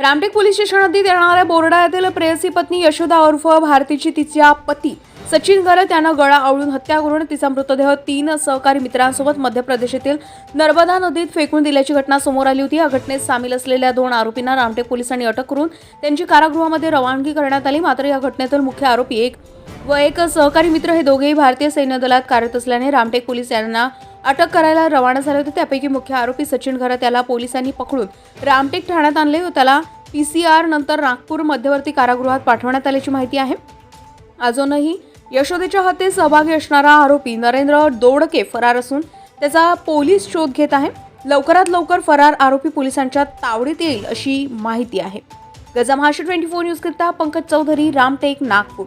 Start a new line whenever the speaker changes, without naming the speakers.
Ramtek police station हद्दीत येणाऱ्या बोर्डा येथील प्रेयसी पत्नी यशोदा उर्फ भारतीची तिच्या पती सचिन गरत यानं गळा आवळून हत्या करून तिचा मृतदेह तीन सहकारी मित्रांसोबत मध्य प्रदेशातील नर्मदा नदीत फेकून दिल्याची घटना समोर आली होती. या घटनेत सामील असलेल्या दोन आरोपींना रामटेक पोलिसांनी अटक करून त्यांची कारागृहामध्ये रवानगी करण्यात आली. मात्र या घटनेतील मुख्य आरोपी एक व एक सहकारी मित्र हे दोघेही भारतीय सैन्य दलात कार्यरत असल्याने रामटेक पोलीस यांना अटक करायला रवाना झाले होते. त्यापैकी मुख्य आरोपी सचिन घरत याला पोलिसांनी पकडून रामटेक ठाण्यात आणले व त्याला पी सी आर नंतर नागपूर मध्यवर्ती कारागृहात पाठवण्यात आल्याची माहिती आहे. अजूनही यशोदेच्या हत्येत सहभागी असणारा आरोपी नरेंद्र दोडके फरार असून त्याचा पोलीस शोध घेत आहे. लवकरात लवकर फरार आरोपी पोलिसांच्या तावडीत येईल अशी माहिती आहे. गजा महाराष्ट्र ट्वेंटी फोर न्यूजकरिता पंकज चौधरी रामटेक नागपूर.